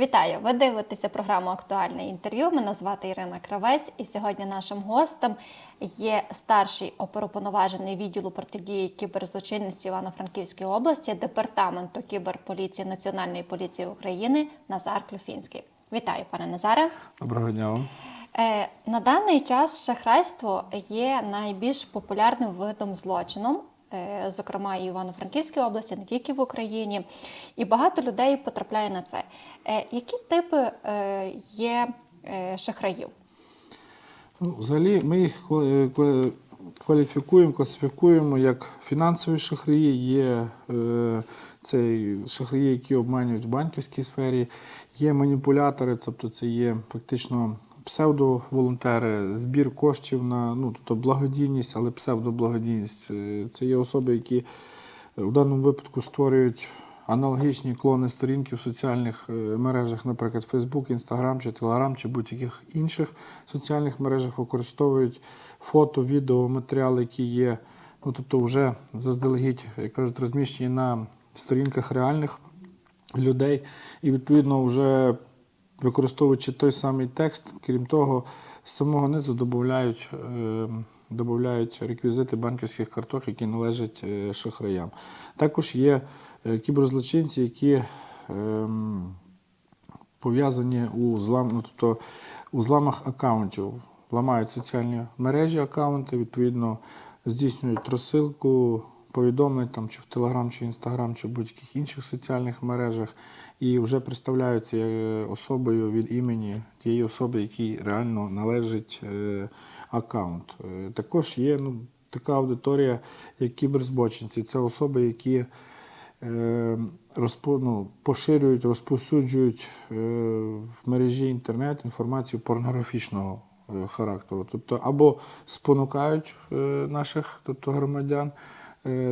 Вітаю! Ви дивитеся програму Актуальне інтерв'ю. Мене звати Ірина Кравець, і сьогодні нашим гостем є старший оперуповноважений відділу протидії кіберзлочинності Івано-Франківської області департаменту кіберполіції Національної поліції України Назар Клюфінський. Вітаю, пане Назаре. Доброго дня вам. Е, На даний час шахрайство є найбільш популярним видом злочину, е, зокрема і Івано-Франківській області, не тільки в Україні. І багато людей потрапляє на це. Е, Які типи е, є е, шахраїв? Ну, взагалі, ми їх ква- ква- кваліфікуємо, класифікуємо як фінансові шахраї, є е, це шахраї, які обманюють в банківській сфері, є маніпулятори, тобто це є фактично псевдоволонтери, збір коштів на ну, тобто благодійність, але псевдоблагодійність. Е, Це є особи, які в даному випадку створюють аналогічні клони сторінки в соціальних е, мережах, наприклад, Facebook, Instagram чи Telegram, чи будь-яких інших соціальних мережах використовують фото, відео, матеріали, які є, ну тобто вже заздалегідь, як кажуть, розміщені на сторінках реальних людей, і відповідно вже використовуючи той самий текст, крім того, з самого низу додають, е, додають реквізити банківських карток, які належать е, шахраям. Також є е, кіберзлочинці, які ем, пов'язані у злам, ну, тобто у зламах аккаунтів, ламають соціальні мережі аккаунти, відповідно здійснюють розсилку повідомлень там, чи в Телеграм, чи Інстаграм, чи в будь-яких інших соціальних мережах, і вже представляються е, особою від імені тієї особи, якій реально належить е, аккаунт. Е, Також є ну, така аудиторія, як кіберзбочинці. Це особи, які розпо, ну, поширюють, розповсюджують в мережі інтернет інформацію порнографічного характеру. Тобто або спонукають наших тобто громадян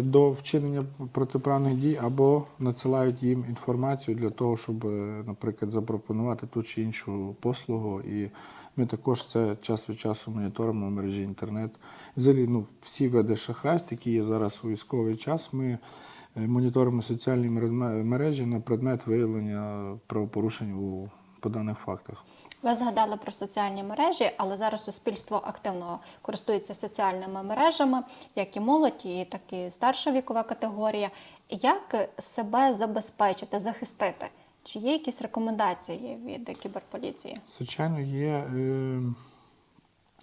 до вчинення протиправних дій, або надсилають їм інформацію для того, щоб, е, наприклад, запропонувати ту чи іншу послугу. І ми також це час від часу моніторимо в мережі інтернет. Взагалі, ну, всі види шахрайств, які є зараз у військовий час, ми е, моніторимо соціальні мережі на предмет виявлення правопорушень у по даних фактах. Ви згадали про соціальні мережі, але зараз суспільство активно користується соціальними мережами, як і молодь, і так і старша вікова категорія. Як себе забезпечити, захистити? Чи є якісь рекомендації від кіберполіції? Звичайно, є е,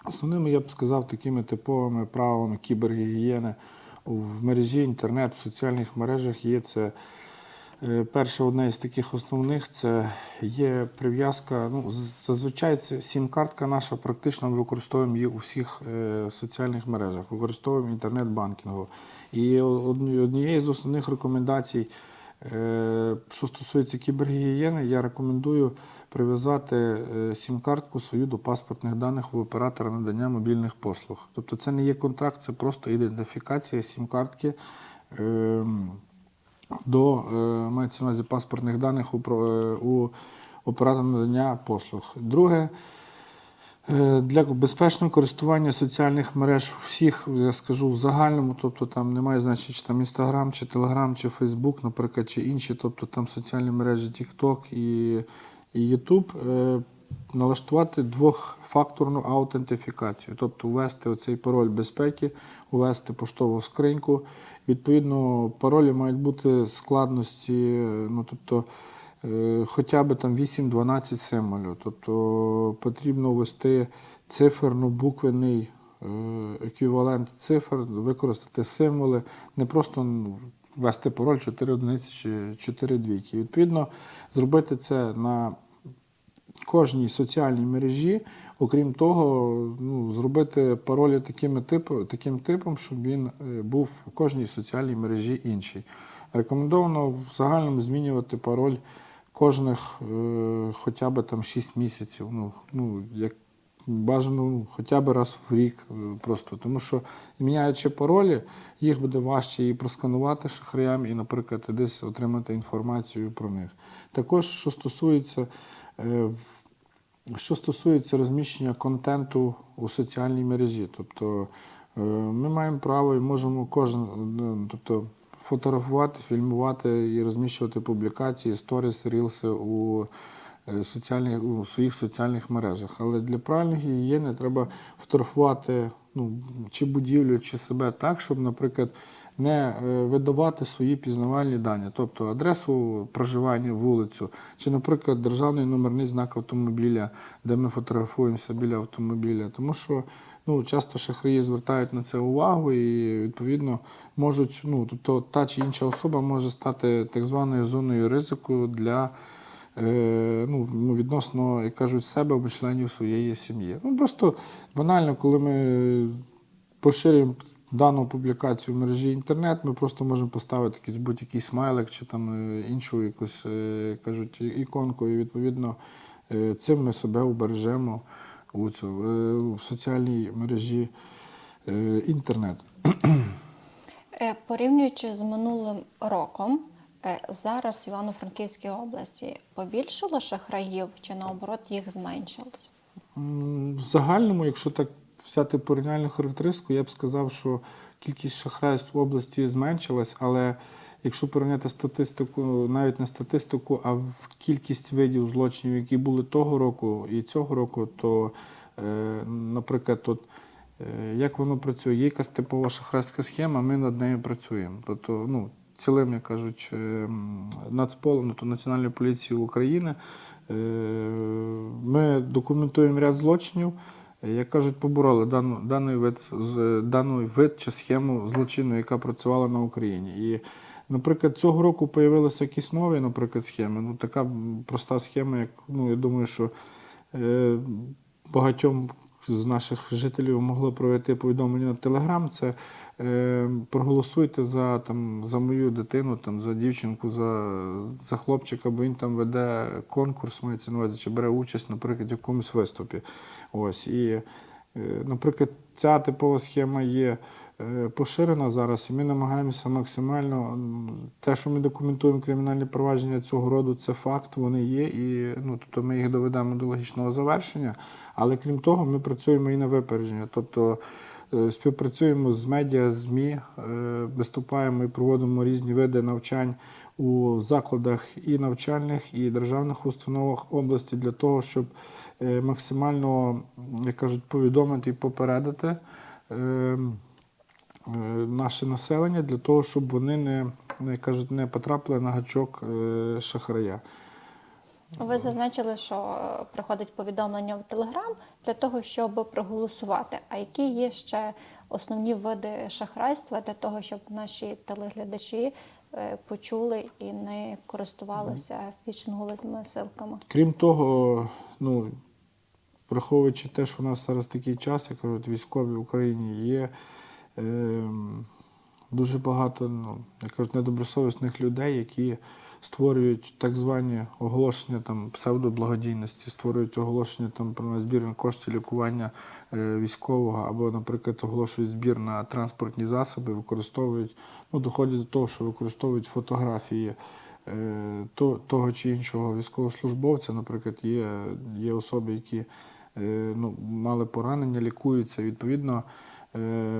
основними, я б сказав, такими типовими правилами кібергігієни в мережі інтернет, в соціальних мережах є це. Е, Перше, одне із таких основних це є прив'язка. Ну, зазвичай це сім-картка наша, практично ми використовуємо її у всіх е, соціальних мережах, використовуємо інтернет-банкінгу. І однією з основних рекомендацій, е, що стосується кібергігієни, я рекомендую прив'язати сім-картку свою до паспортних даних у оператора надання мобільних послуг. Тобто це не є контракт, це просто ідентифікація сім-картки. До е, мається на увазі паспортних даних у, е, у оператора надання послуг. Друге, е, для безпечного користування соціальних мереж всіх, я скажу, в загальному, тобто там немає значення, чи там Інстаграм, чи Телеграм, чи Фейсбук, наприклад, чи інші, тобто там соціальні мережі TikTok і, е, налаштувати двохфакторну аутентифікацію, тобто ввести оцей пароль безпеки, ввести поштову скриньку. Відповідно, паролі мають бути складності, ну тобто е, хоча б там 8-12 символів. Тобто потрібно ввести циферно-буквений е, еквівалент цифр, використати символи, не просто ну, ввести пароль 4 одиниці чи 4 двійки. Відповідно, зробити це на кожній соціальній мережі, окрім того, ну, зробити паролі такими типу, таким типом, щоб він е, був в кожній соціальній мережі інший. Рекомендовано в загальному змінювати пароль кожних е, хоча б там 6 місяців. Ну, ну, як бажано ну, хоча б раз в рік е, просто. Тому що міняючи паролі, їх буде важче і просканувати шахраям, і, наприклад, десь отримати інформацію про них. Також, що стосується е, що стосується розміщення контенту у соціальній мережі, тобто е, ми маємо право і можемо кожен, ну, тобто фотографувати, фільмувати і розміщувати публікації, сторіс, рілси у е, соціальних, у своїх соціальних мережах. Але для правильної гігієни треба фотографувати ну, чи будівлю, чи себе так, щоб, наприклад, не е, видавати свої пізнавальні дані, тобто адресу проживання, вулицю, чи, наприклад, державний номерний знак автомобіля, де ми фотографуємося біля автомобіля. Тому що ну, часто шахраї звертають на це увагу і відповідно можуть, ну, тобто та чи інша особа може стати так званою зоною ризику для. е, Ну, ну, відносно, як кажуть, себе або членів своєї сім'ї. Ну просто банально, коли ми поширюємо дану публікацію в мережі інтернет, ми просто можемо поставити якийсь будь-який смайлик чи там е, іншу якусь, е, кажуть, іконку, і відповідно е, цим ми себе убережемо у цю, в соціальній мережі інтернет. Порівнюючи з минулим роком, зараз в Івано-Франківській області побільшало шахраїв чи наоборот їх зменшилось? В загальному, якщо так взяти порівняльну характеристику, я б сказав, що кількість шахрайств в області зменшилась, але якщо порівняти статистику, навіть не статистику, а в кількість видів злочинів, які були того року і цього року, то, е, наприклад, от, е, як воно працює, є якась типова шахрайська схема, ми над нею працюємо. Тобто, ну, цілим, як кажуть, е, м, нацполем, то Національної поліції України, ми документуємо ряд злочинів. Як кажуть, побороли даний, вид, дану вид чи схему злочину, яка працювала на Україні. І, наприклад, цього року з'явилися якісь нові, наприклад, схеми. Ну, така проста схема, як ну, я думаю, що е, багатьом з наших жителів могло провести повідомлення на Телеграм. Це е, проголосуйте за, там, за мою дитину, там, за дівчинку, за, за хлопчика, бо він там веде конкурс, мається на увазі, чи бере участь, наприклад, в якомусь виступі. Ось. І, е, наприклад, ця типова схема є е, поширена зараз, і ми намагаємося максимально те, що ми документуємо кримінальні провадження цього роду, це факт, вони є, і ну, тобто ми їх доведемо до логічного завершення. Але крім того, ми працюємо і на випередження. Тобто е, співпрацюємо з медіа, ЗМІ, е, виступаємо і проводимо різні види навчань у закладах і навчальних, і державних установах області для того, щоб е, максимально, як кажуть, повідомити і попередити. наше населення для того, щоб вони не, кажуть, не потрапили на гачок шахрая. Ви зазначили, що е, приходить повідомлення в Телеграм для того, щоб проголосувати. А які є ще основні види шахрайства для того, щоб наші телеглядачі е, почули і не користувалися фішинговими ссылками? Крім того, ну, враховуючи те, що у нас зараз такий час, як кажуть, військові в Україні є е, дуже багато, ну, як кажуть, недобросовісних людей, які створюють так звані оголошення там, псевдоблагодійності, створюють оголошення там, про збір коштів лікування е, військового, або, наприклад, оголошують збір на транспортні засоби, використовують, ну, доходять до того, що використовують фотографії е, то- того чи іншого військовослужбовця, наприклад, є, є особи, які е, ну, мали поранення, лікуються. Відповідно,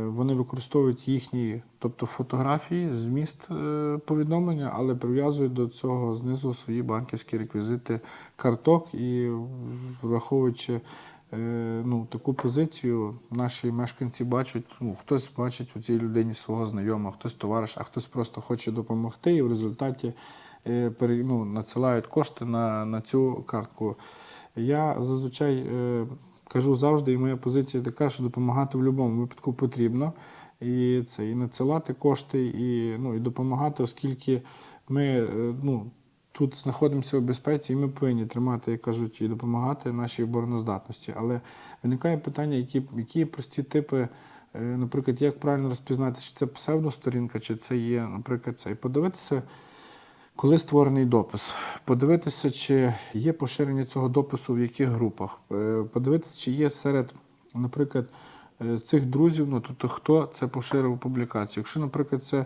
вони використовують їхні, тобто фотографії, зміст е, повідомлення, але прив'язують до цього знизу свої банківські реквізити карток і враховуючи. е, Ну, таку позицію наші мешканці бачать, ну, хтось бачить у цій людині свого знайомого, хтось товариш, а хтось просто хоче допомогти, і в результаті е, ну, надсилають кошти на, на цю картку. Я зазвичай е, кажу завжди, і моя позиція така, що допомагати в будь-якому випадку потрібно. І це і надсилати кошти, і, ну, і допомагати, оскільки ми е, ну, тут знаходимося в безпеці, і ми повинні тримати, як кажуть, і допомагати нашій обороноздатності. Але виникає питання, які, які прості типи, е, наприклад, як правильно розпізнати, чи це псевдосторінка, чи це є, наприклад, це. І подивитися, коли створений допис, подивитися, чи є поширення цього допису в яких групах, Е, подивитися, чи є серед, наприклад, е, цих друзів, ну тобто хто це поширив публікацію. Якщо, наприклад, це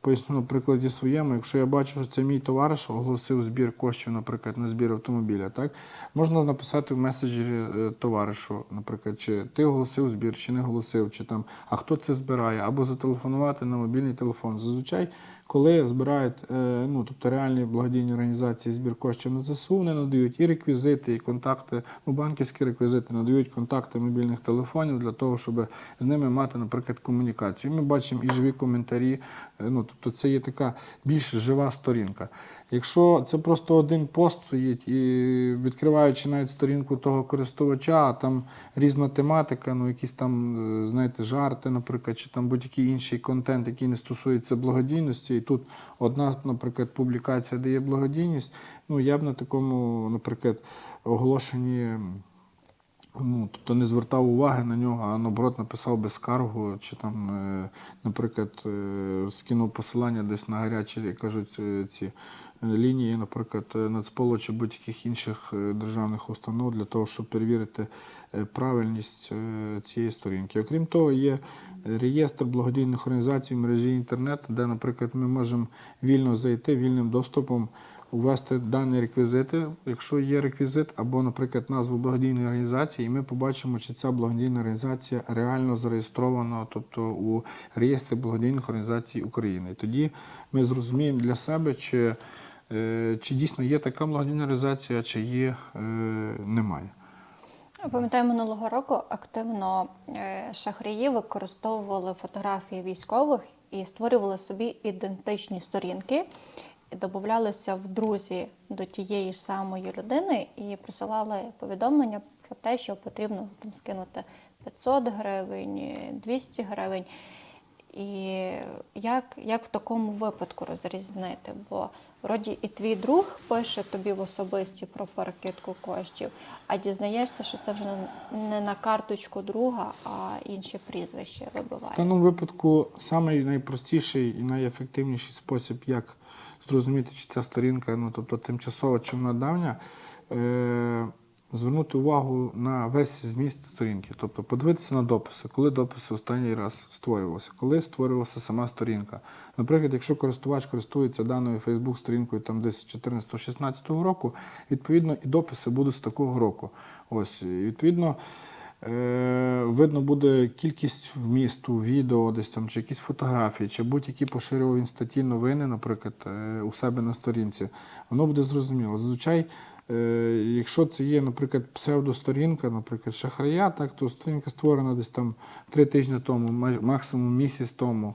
поясню на прикладі своєму, якщо я бачу, що це мій товариш оголосив збір коштів, наприклад, на збір автомобіля, так можна написати в меседжері е, товаришу, наприклад, чи ти оголосив збір, чи не оголосив, чи там, а хто це збирає, або зателефонувати на мобільний телефон. Зазвичай, коли збирають, е, ну тобто реальні благодійні організації збір коштів на ЗСУ, вони надають і реквізити, і контакти, ну банківські реквізити, надають контакти мобільних телефонів для того, щоб з ними мати, наприклад, комунікацію. Ми бачимо і живі коментарі. е, Ну тобто, це є така більш жива сторінка. Якщо це просто один пост стоїть, і відкриваючи навіть сторінку того користувача, а там різна тематика, ну якісь там, е, знаєте, жарти, наприклад, чи там будь-який інший контент, який не стосується благодійності, і тут одна, наприклад, публікація, де є благодійність, ну я б на такому, наприклад, оголошенні. Ну, тобто не звертав уваги на нього, а наоборот написав би скаргу, чи там, е, наприклад, е, скинув посилання десь на гарячі, кажуть, е, ці лінії, наприклад, Нацполу чи будь-яких інших державних установ для того, щоб перевірити правильність цієї сторінки. Окрім того, є реєстр благодійних організацій в мережі інтернет, де, наприклад, ми можемо вільно зайти вільним доступом ввести дані реквізити, якщо є реквізит, або, наприклад, назву благодійної організації, і ми побачимо, чи ця благодійна організація реально зареєстрована, тобто у реєстрі благодійних організацій України. І тоді ми зрозуміємо для себе, чи, е, чи дійсно є така благодійна організація, чи є е, немає. Пам'ятаю, минулого року активно е, шахраї використовували фотографії військових і створювали собі ідентичні сторінки, додавалися в друзі до тієї самої людини і присилали повідомлення про те, що потрібно там скинути 500 гривень, 200 гривень. І як, як в такому випадку розрізнити? Бо вроді і твій друг пише тобі в особисті про перекидку коштів, а дізнаєшся, що це вже не на карточку друга, а інше прізвище В вибиває. даному випадку найпростіший і найефективніший спосіб, як зрозуміти, чи ця сторінка, ну тобто тимчасова чи вона давня, е- звернути увагу на весь зміст сторінки, тобто подивитися на дописи, коли дописи останній раз створювалися, коли створювалася сама сторінка. Наприклад, якщо користувач користується даною Facebook сторінкою там десь 14-16 року, відповідно і дописи будуть з такого року. Ось, відповідно. Е, видно буде кількість вмісту, відео, десь там, чи якісь фотографії, чи будь-які поширював він статті новини, наприклад, е, у себе на сторінці. Воно буде зрозуміло. Зазвичай, е, якщо це є, наприклад, псевдосторінка, наприклад, шахрая, так, то сторінка створена десь там три тижні тому, максимум місяць тому.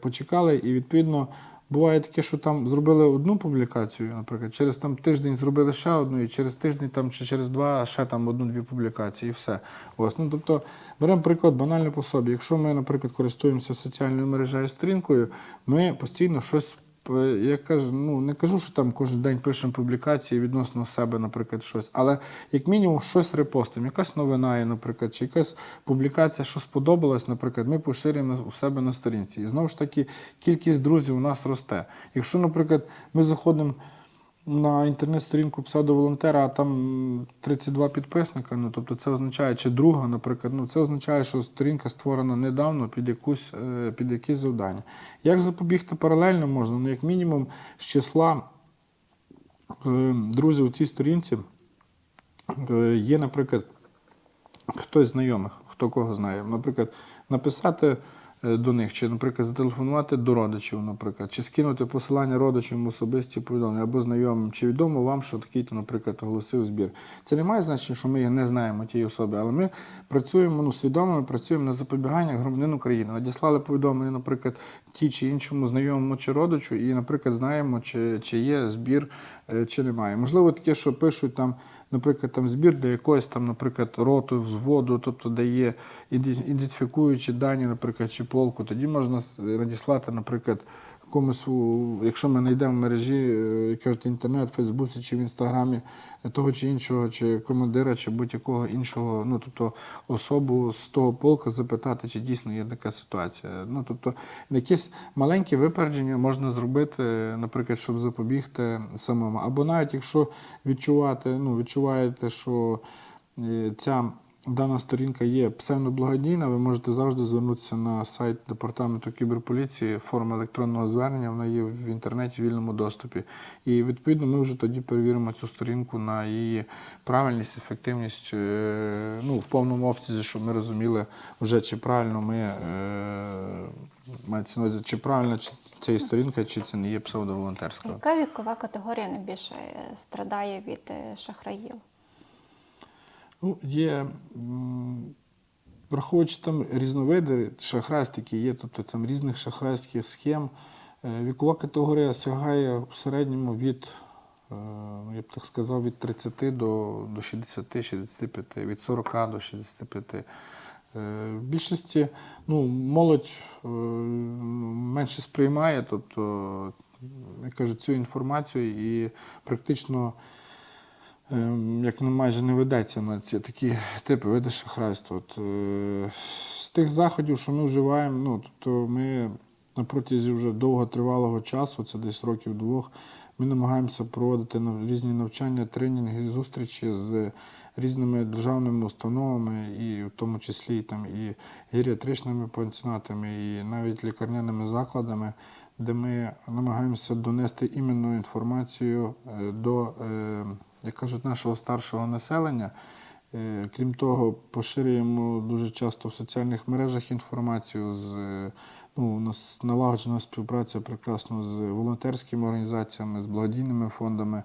Почекали, і відповідно. Буває таке, що там зробили одну публікацію, наприклад, через там тиждень зробили ще одну, і через тиждень там чи через два ще там одну-дві публікації, і все. Ось, ну тобто беремо приклад банально по собі. Якщо ми, наприклад, користуємося соціальною мережею сторінкою, ми постійно щось. Е, Я кажу, ну не кажу, що там кожен день пишемо публікації відносно себе, наприклад, щось, але як мінімум щось репостимо. Якась новина є, наприклад, чи якась публікація, що сподобалась, наприклад, ми поширюємо у себе на сторінці. І знову ж таки, кількість друзів у нас росте. Якщо, наприклад, ми заходимо на інтернет-сторінку псевдоволонтера, а там 32 підписника, ну тобто це означає, чи друга, наприклад, ну це означає, що сторінка створена недавно під якусь е, під якісь завдання. Як запобігти паралельно можна? Ну, як мінімум, з числа е, друзів у цій сторінці е, є, наприклад, хтось з знайомих, хто кого знає. Наприклад, написати до них, чи, наприклад, зателефонувати до родичів, наприклад, чи скинути посилання родичам особисті повідомлення або знайомим, чи відомо вам, що такий-то, наприклад, оголосив збір. Це не має значення, що ми не знаємо тієї особи, але ми працюємо ну, свідомо, ми працюємо на запобігання громадян України. Надіслали повідомлення, наприклад, ті чи іншому знайомому чи родичу, і, наприклад, знаємо, чи, чи є збір, е, чи немає. Можливо, таке, що пишуть там наприклад, там збір для якоїсь там, наприклад, роту, взводу, тобто дає ідентифікуючі дані, наприклад, чи полку, тоді можна надіслати, наприклад, комусь, якщо ми знайдемо в мережі, е, кажуть, інтернет, в Фейсбуці чи в Інстаграмі того чи іншого, чи командира, чи будь-якого іншого, ну тобто особу з того полка запитати, чи дійсно є така ситуація. Ну тобто якесь маленьке випередження можна зробити, наприклад, щоб запобігти самому. Або навіть якщо відчувати, ну відчуваєте, що е, ця дана сторінка є псевдоблагодійна, ви можете завжди звернутися на сайт департаменту кіберполіції, форма електронного звернення, вона є в інтернеті в вільному доступі. І відповідно ми вже тоді перевіримо цю сторінку на її правильність, ефективність е, ну, в повному обсязі, щоб ми розуміли вже чи правильно ми е, мається на увазі, чи правильно це є сторінка, чи це не є псевдоволонтерська. Яка вікова категорія найбільше е, страдає від шахраїв? Ну, є, враховуючи там різновиди шахрайстики, є тобто там різних шахрайських схем. Е, Вікова категорія сягає в середньому від, е, ну, я б так сказав, від 30 до, до 60-65, від 40 до 65. Е, В більшості ну, молодь менше сприймає, тобто, як кажуть, цю інформацію і практично як майже не ведеться на ці такі типи види шахрайства. От, е, з тих заходів, що ми вживаємо, ну, тобто ми на протязі вже довготривалого часу, це десь років двох, ми намагаємося проводити різні навчання, тренінги, зустрічі з різними державними установами, і в тому числі там, і геріатричними пансіонатами, і навіть лікарняними закладами, де ми намагаємося донести іменно інформацію е, до, е, як кажуть, нашого старшого населення. Е, Крім того, поширюємо дуже часто в соціальних мережах інформацію з ну, у нас налагоджена співпраця прекрасно з волонтерськими організаціями, з благодійними фондами,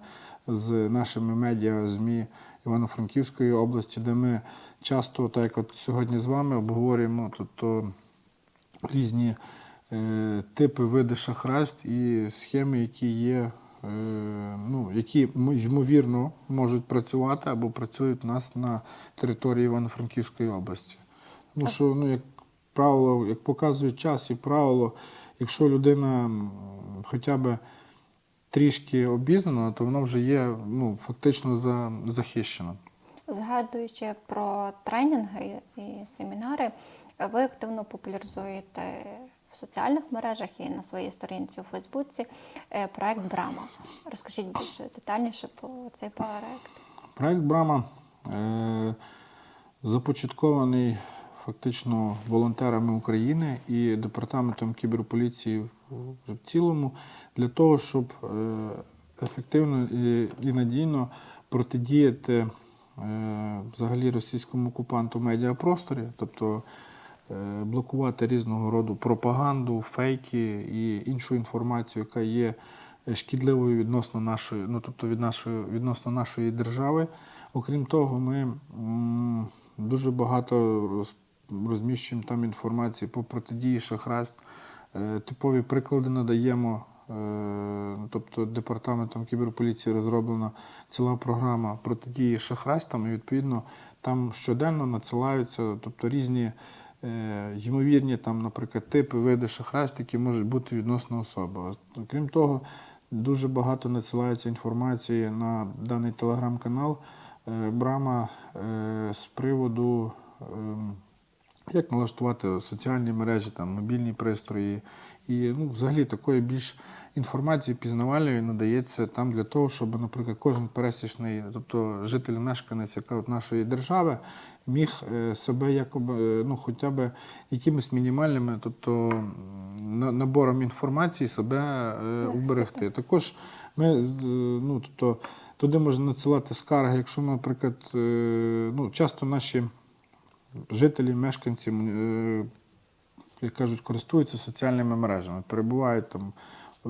з нашими медіа, ЗМІ Івано-Франківської області, де ми часто, так як от сьогодні з вами, обговорюємо тобто, різні типи види шахрайств і схеми, які є, е, ну, які ймовірно можуть працювати або працюють у нас на території Івано-Франківської області. Тому що, ну, як правило, як показує час і правило, якщо людина хоча б трішки обізнана, то вона вже є ну, фактично за, захищена. Згадуючи про тренінги і семінари, ви активно популяризуєте в соціальних мережах і на своїй сторінці у Фейсбуці е, проект Брама. Розкажіть більше детальніше про цей проект. Проект Брама е, започаткований фактично волонтерами України і департаментом кіберполіції в- цілому для того, щоб е, ефективно і, надійно протидіяти е, взагалі російському окупанту медіапросторі, тобто блокувати різного роду пропаганду, фейки і іншу інформацію, яка є шкідливою відносно нашої, ну тобто від нашої, відносно нашої держави. Окрім того, ми дуже багато розміщуємо там інформації по протидії шахрайств. Е, Типові приклади надаємо. Е, Тобто департаментом кіберполіції розроблена ціла програма протидії шахрайствам, і відповідно там щоденно надсилаються тобто, різні е, ймовірні, там, наприклад, типи, види шахрайств, які можуть бути відносно особи. Крім того, дуже багато надсилається інформації на даний телеграм-канал е, Брама е, з приводу. ем, як налаштувати соціальні мережі, там, мобільні пристрої. І ну, взагалі такої більш інформації пізнавальної надається там для того, щоб, наприклад, кожен пересічний, тобто житель, мешканець яка от нашої держави, міг е, себе якоби, е, ну, хоча б якимись мінімальними, тобто набором інформації себе е, уберегти. Також ми е, ну, тобто, туди можна надсилати скарги, якщо, наприклад, е, ну, часто наші жителі, мешканці, е, як кажуть, користуються соціальними мережами, перебувають там е,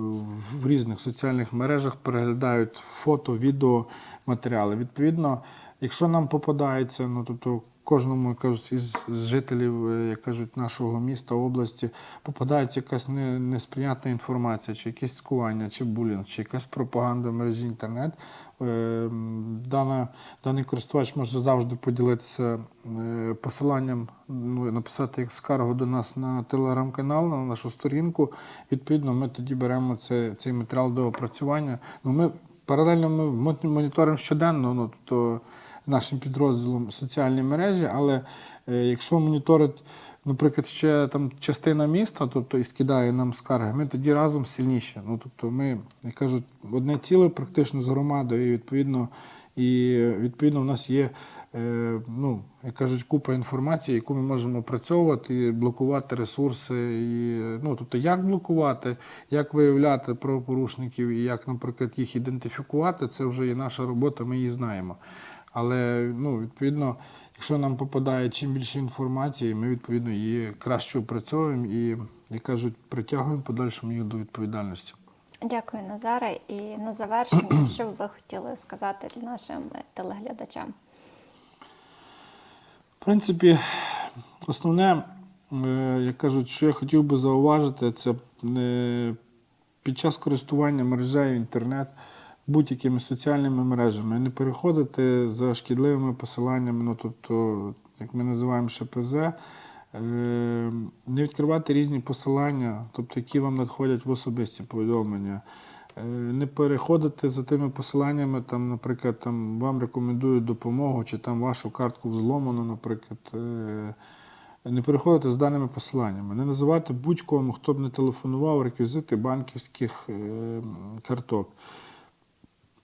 в різних соціальних мережах, переглядають фото, відео, матеріали. Відповідно, якщо нам попадається, ну тобто кожному кажуть, із з жителів, е, як кажуть, нашого міста, області, попадається якась не, несприйнятна інформація, чи якесь скування, чи булінг, чи якась пропаганда в мережі інтернет, е, дана, даний користувач може завжди поділитися е, посиланням, ну, написати як скаргу до нас на телеграм-канал, на нашу сторінку. Відповідно, ми тоді беремо це, цей матеріал до опрацювання. Ну, ми паралельно ми моніторимо щоденно, ну, тобто нашим підрозділом соціальні мережі, але е, якщо моніторить, наприклад, ще там частина міста, тобто і скидає нам скарги, ми тоді разом сильніші. Ну, тобто ми, як кажуть, одне ціле практично з громадою, і відповідно, і відповідно в нас є е, ну, як кажуть, купа інформації, яку ми можемо опрацьовувати, блокувати ресурси. І, ну, тобто, як блокувати, як виявляти правопорушників і як, наприклад, їх ідентифікувати, це вже є наша робота, ми її знаємо. Але ну, відповідно, якщо нам попадає чим більше інформації, ми відповідно її краще опрацьовуємо і, як кажуть, притягуємо подальшому їх до відповідальності. Дякую, Назаре. І на завершення, що б ви хотіли сказати нашим телеглядачам? В принципі, основне, е, як кажуть, що я хотів би зауважити, це е, під час користування мережею інтернет будь-якими соціальними мережами не переходити за шкідливими посиланнями, ну тобто, як ми називаємо ШПЗ, е, не відкривати різні посилання, тобто які вам надходять в особисті повідомлення. Е, Не переходити за тими посиланнями, там, наприклад, там вам рекомендують допомогу, чи там вашу картку взломано, наприклад. Е, Не переходити з даними посиланнями, не називати будь-кому, хто б не телефонував, реквізити банківських карток.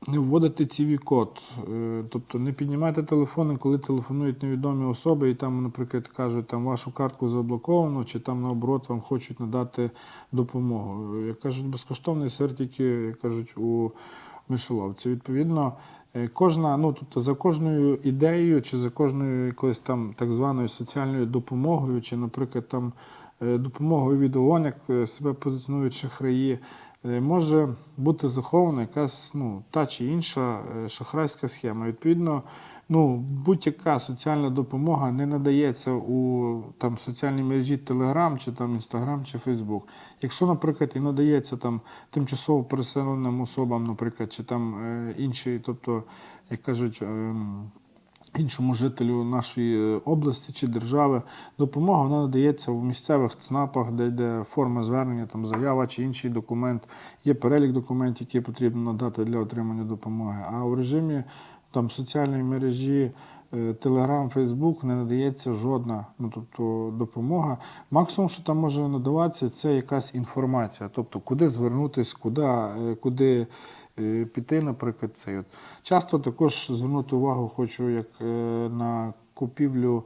Не вводити CV-код, е, тобто не піднімати телефони, коли телефонують невідомі особи, і там, наприклад, кажуть, там вашу картку заблоковано, чи там наоборот вам хочуть надати допомогу. Як кажуть, безкоштовний сир тільки як кажуть у мишоловці. Відповідно, е, кожна, ну тобто за кожною ідеєю, чи за кожною якоюсь там так званою соціальною допомогою, чи, наприклад, там е, допомогою від ООН, як себе позиціонують шахраї. Е, може бути захована якась ну, та чи інша е, шахрайська схема. Відповідно, ну, будь-яка соціальна допомога не надається у там, соціальній мережі Telegram, чи там Instagram, чи Facebook. Якщо, наприклад, і надається там тимчасово переселеним особам, наприклад, чи там е, інші, тобто, як кажуть, ем, іншому жителю нашої е, області чи держави. Допомога вона надається в місцевих ЦНАПах, де йде форма звернення, там заява чи інший документ. Є перелік документів, які потрібно надати для отримання допомоги. А в режимі там соціальної мережі. Telegram, Facebook не надається жодна ну, тобто, допомога. Максимум, що там може надаватися, це якась інформація. Тобто, куди звернутися, куди, е, куди піти, наприклад, цей. От. Часто також звернути увагу хочу як е, на купівлю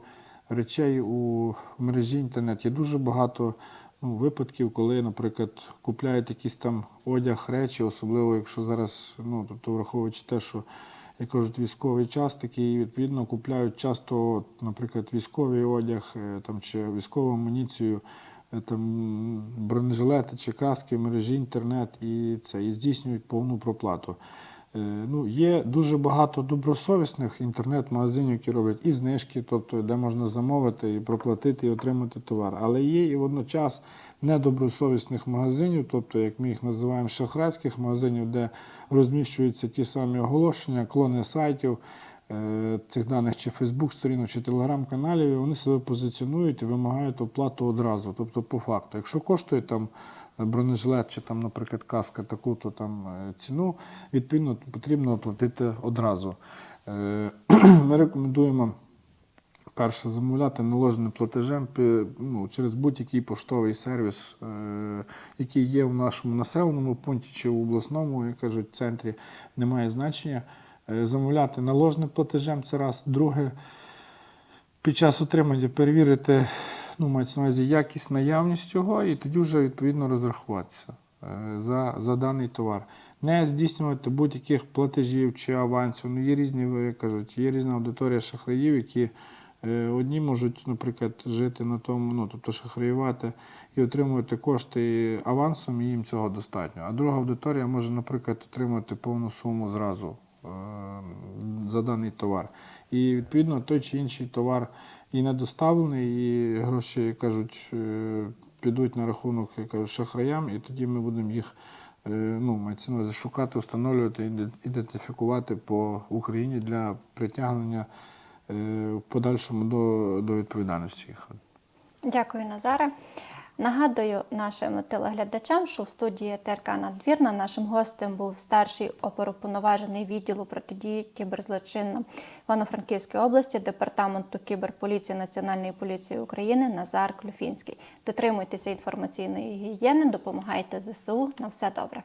речей у мережі інтернет. Є дуже багато ну, випадків, коли, наприклад, купляють якийсь там одяг, речі, особливо якщо зараз, ну, тобто враховуючи те, що як кажуть, військовий час такий, відповідно, купляють часто, наприклад, військовий одяг е, там, чи військову амуніцію, е, там, бронежилети чи каски мережі інтернет і це, і здійснюють повну проплату. Е, Ну, є дуже багато добросовісних інтернет-магазинів, які роблять і знижки, тобто де можна замовити і проплатити і отримати товар. Але є і водночас недобросовісних магазинів, тобто, як ми їх називаємо, шахрайських магазинів, де розміщуються ті самі оголошення, клони сайтів цих даних чи Фейсбук сторінок, чи телеграм-каналів, і вони себе позиціонують і вимагають оплату одразу, тобто по факту. Якщо коштує там бронежилет чи там, наприклад, каска таку-то там е, ціну, відповідно потрібно оплатити одразу. Е, Ми рекомендуємо. Перше, замовляти наложеним платежем ну, через будь-який поштовий сервіс, е, який є в нашому населеному пункті чи в обласному, як кажуть, центрі, не має значення. Е, замовляти наложеним платежем це раз. Друге, під час отримання перевірити, ну, мається на увазі якість, наявність його, і тоді вже відповідно розрахуватися е, за, за даний товар. Не здійснювати будь-яких платежів чи авансів. Ну, є різні, як кажуть, є різна аудиторія шахраїв, які е, одні можуть, наприклад, жити на тому, ну, тобто шахраювати і отримувати кошти авансом, і їм цього достатньо. А друга аудиторія може, наприклад, отримати повну суму зразу за даний товар. І відповідно той чи інший товар і не доставлений, і гроші, кажуть, е, підуть на рахунок кажуть, шахраям, і тоді ми будемо їх е, ну, шукати, встановлювати, ідентифікувати по Україні для притягнення е, в подальшому до, до відповідальності їх. Дякую, Назаре. Нагадую нашим телеглядачам, що в студії ТРК Надвірна нашим гостем був старший оперуповноважений відділу протидії кіберзлочинам Івано-Франківської області департаменту кіберполіції Національної поліції України Назар Клюфінський. Дотримуйтеся інформаційної гігієни, допомагайте ЗСУ. На все добре.